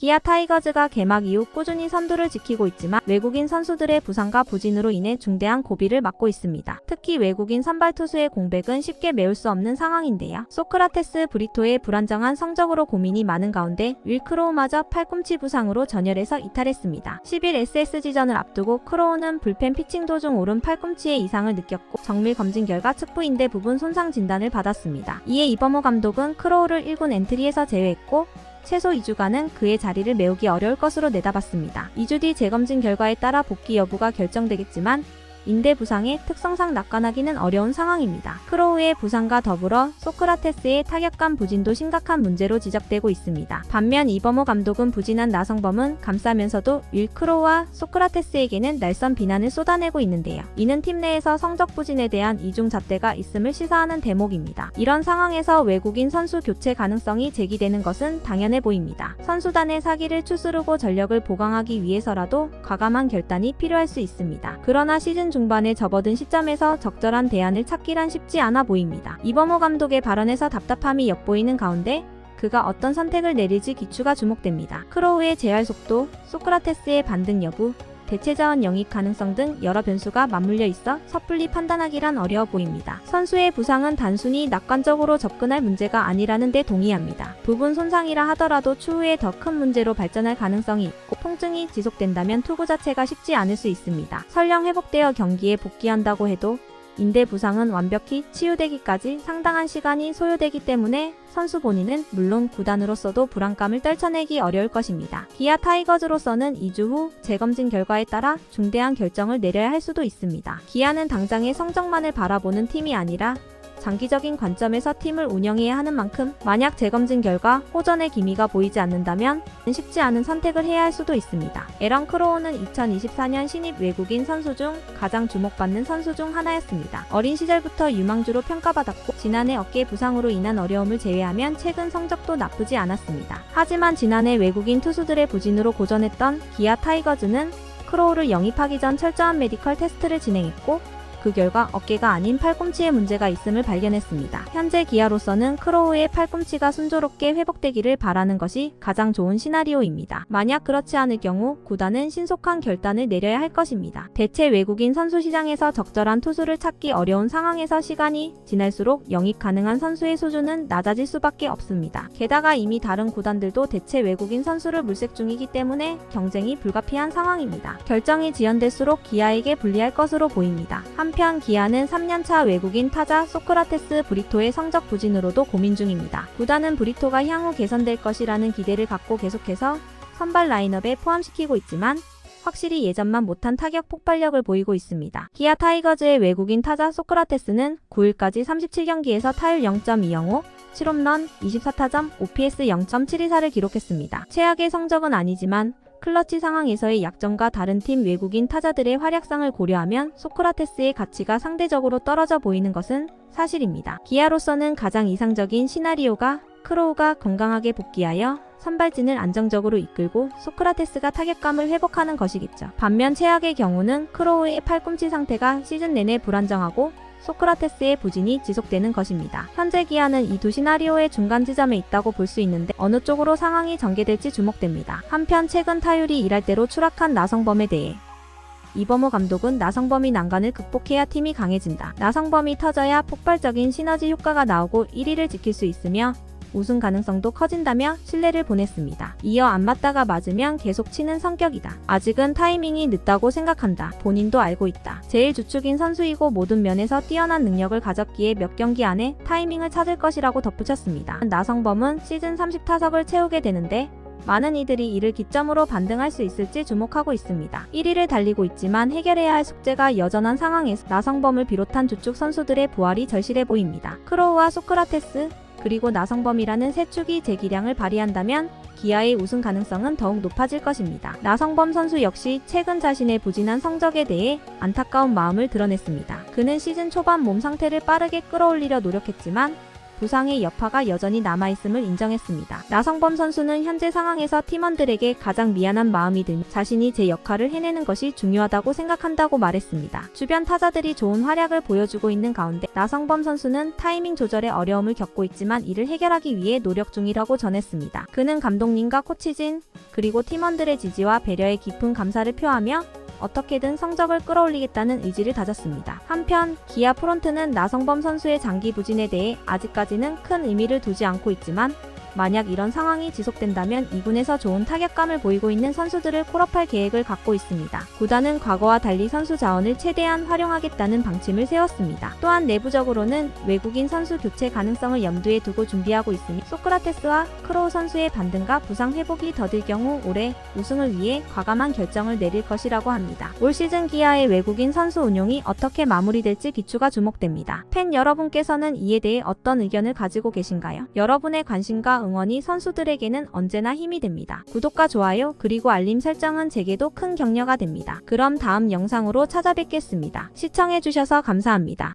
기아 타이거즈가 개막 이후 꾸준히 선두를 지키고 있지만 외국인 선수들의 부상과 부진으로 인해 중대한 고비를 맞고 있습니다. 특히 외국인 선발 투수의 공백은 쉽게 메울 수 없는 상황인데요. 소크라테스 브리토의 불안정한 성적으로 고민이 많은 가운데 윌크로우마저 팔꿈치 부상으로 전열에서 이탈했습니다. 10일 SSG전을 앞두고 크로우는 불펜 피칭 도중 오른 팔꿈치에 이상을 느꼈고 정밀 검진 결과 측부인대 부분 손상 진단을 받았습니다. 이에 이범호 감독은 크로우를 1군 엔트리에서 제외했고 최소 2주간은 그의 자리를 메우기 어려울 것으로 내다봤습니다. 2주 뒤 재검진 결과에 따라 복귀 여부가 결정되겠지만 인대 부상의 특성상 낙관하기는 어려운 상황입니다. 크로우의 부상과 더불어 소크라테스의 타격감 부진도 심각한 문제로 지적되고 있습니다. 반면 이범호 감독은 부진한 나성범은 감싸면서도 윌크로우와 소크라테스에게는 날선 비난을 쏟아내고 있는데요. 이는 팀 내에서 성적 부진에 대한 이중 잣대가 있음을 시사하는 대목입니다. 이런 상황에서 외국인 선수 교체 가능성이 제기되는 것은 당연해 보입니다. 선수단의 사기를 추스르고 전력을 보강하기 위해서라도 과감한 결단이 필요할 수 있습니다. 그러나 시즌 중 반에 접어든 시점에서 적절한 대안을 찾기란 쉽지 않아 보입니다. 이범호 감독의 발언에서 답답함이 엿보이는 가운데 그가 어떤 선택을 내릴지 기추가 주목됩니다. 크로우의 재활 속도, 소크라테스의 반등 여부, 대체 자원 영입 가능성 등 여러 변수가 맞물려 있어 섣불리 판단하기란 어려워 보입니다. 선수의 부상은 단순히 낙관적으로 접근할 문제가 아니라는 데 동의합니다. 부분 손상이라 하더라도 추후에 더 큰 문제로 발전할 가능성이 있고 통증이 지속된다면 투구 자체가 쉽지 않을 수 있습니다. 설령 회복되어 경기에 복귀한다고 해도 인대 부상은 완벽히 치유되기까지 상당한 시간이 소요되기 때문에 선수 본인은 물론 구단으로서도 불안감을 떨쳐내기 어려울 것입니다. 기아 타이거즈로서는 2주 후 재검진 결과에 따라 중대한 결정을 내려야 할 수도 있습니다. 기아는 당장의 성적만을 바라보는 팀이 아니라 장기적인 관점에서 팀을 운영해야 하는 만큼 만약 재검진 결과 호전의 기미가 보이지 않는다면 쉽지 않은 선택을 해야 할 수도 있습니다. 에런 크로우는 2024년 신입 외국인 선수 중 가장 주목받는 선수 중 하나였습니다. 어린 시절부터 유망주로 평가받았고 지난해 어깨 부상으로 인한 어려움을 제외하면 최근 성적도 나쁘지 않았습니다. 하지만 지난해 외국인 투수들의 부진으로 고전했던 기아 타이거즈는 크로우를 영입하기 전 철저한 메디컬 테스트를 진행했고 그 결과 어깨가 아닌 팔꿈치에 문제가 있음을 발견했습니다. 현재 기아로서는 크로우의 팔꿈치가 순조롭게 회복되기를 바라는 것이 가장 좋은 시나리오입니다. 만약 그렇지 않을 경우 구단은 신속한 결단을 내려야 할 것입니다. 대체 외국인 선수 시장에서 적절한 투수를 찾기 어려운 상황에서 시간이 지날수록 영입 가능한 선수의 수준은 낮아질 수밖에 없습니다. 게다가 이미 다른 구단들도 대체 외국인 선수를 물색 중이기 때문에 경쟁이 불가피한 상황입니다. 결정이 지연될수록 기아에게 불리할 것으로 보입니다. 한편 기아는 3년차 외국인 타자 소크라테스 브리토의 성적 부진으로도 고민 중입니다. 구단은 브리토가 향후 개선될 것이라는 기대를 갖고 계속해서 선발 라인업에 포함시키고 있지만 확실히 예전만 못한 타격 폭발력을 보이고 있습니다. 기아 타이거즈의 외국인 타자 소크라테스는 9일까지 37경기에서 타율 0.205, 7홈런, 24타점, OPS 0.724를 기록했습니다. 최악의 성적은 아니지만 클러치 상황에서의 약점과 다른 팀 외국인 타자들의 활약상을 고려하면 소크라테스의 가치가 상대적으로 떨어져 보이는 것은 사실입니다. 기아로서는 가장 이상적인 시나리오가 크로우가 건강하게 복귀하여 선발진을 안정적으로 이끌고 소크라테스가 타격감을 회복하는 것이겠죠. 반면 최악의 경우는 크로우의 팔꿈치 상태가 시즌 내내 불안정하고 소크라테스의 부진이 지속되는 것입니다. 현재 기아는 이 두 시나리오의 중간 지점에 있다고 볼 수 있는데 어느 쪽으로 상황이 전개될지 주목됩니다. 한편 최근 타율이 일할 대로 추락한 나성범에 대해 이범호 감독은 나성범이 난관을 극복해야 팀이 강해진다. 나성범이 터져야 폭발적인 시너지 효과가 나오고 1위를 지킬 수 있으며 우승 가능성도 커진다며 신뢰를 보냈습니다. 이어 안 맞다가 맞으면 계속 치는 성격이다. 아직은 타이밍이 늦다고 생각한다. 본인도 알고 있다. 제일 주축인 선수이고 모든 면에서 뛰어난 능력을 가졌기에 몇 경기 안에 타이밍을 찾을 것이라고 덧붙였습니다. 나성범은 시즌 30타석을 채우게 되는데 많은 이들이 이를 기점으로 반등할 수 있을지 주목하고 있습니다. 1위를 달리고 있지만 해결해야 할 숙제가 여전한 상황에서 나성범을 비롯한 주축 선수들의 부활이 절실해 보입니다. 크로우와 소크라테스, 그리고 나성범이라는 세 축이 재기량을 발휘한다면 기아의 우승 가능성은 더욱 높아질 것입니다. 나성범 선수 역시 최근 자신의 부진한 성적에 대해 안타까운 마음을 드러냈습니다. 그는 시즌 초반 몸 상태를 빠르게 끌어올리려 노력했지만 부상의 여파가 여전히 남아있음을 인정했습니다. 나성범 선수는 현재 상황에서 팀원들에게 가장 미안한 마음이 들며 자신이 제 역할을 해내는 것이 중요하다고 생각한다고 말했습니다. 주변 타자들이 좋은 활약을 보여주고 있는 가운데 나성범 선수는 타이밍 조절에 어려움을 겪고 있지만 이를 해결하기 위해 노력 중이라고 전했습니다. 그는 감독님과 코치진 그리고 팀원들의 지지와 배려에 깊은 감사를 표하며 어떻게든 성적을 끌어올리겠다는 의지를 다졌습니다. 한편 기아 프론트는 나성범 선수의 장기 부진에 대해 아직까지는 큰 의미를 두지 않고 있지만 만약 이런 상황이 지속된다면 2군에서 좋은 타격감을 보이고 있는 선수들을 콜업할 계획을 갖고 있습니다. 구단은 과거와 달리 선수 자원을 최대한 활용하겠다는 방침을 세웠습니다. 또한 내부적으로는 외국인 선수 교체 가능성을 염두에 두고 준비하고 있으니 소크라테스와 크로우 선수의 반등과 부상 회복이 더딜 경우 올해 우승을 위해 과감한 결정을 내릴 것이라고 합니다. 올 시즌 기아의 외국인 선수 운용이 어떻게 마무리될지 기추가 주목됩니다. 팬 여러분께서는 이에 대해 어떤 의견을 가지고 계신가요? 여러분의 관심과 응원이 선수들에게는 언제나 힘이 됩니다. 구독과 좋아요 그리고 알림 설정은 제게도 큰 격려가 됩니다. 그럼 다음 영상으로 찾아뵙겠습니다. 시청해주셔서 감사합니다.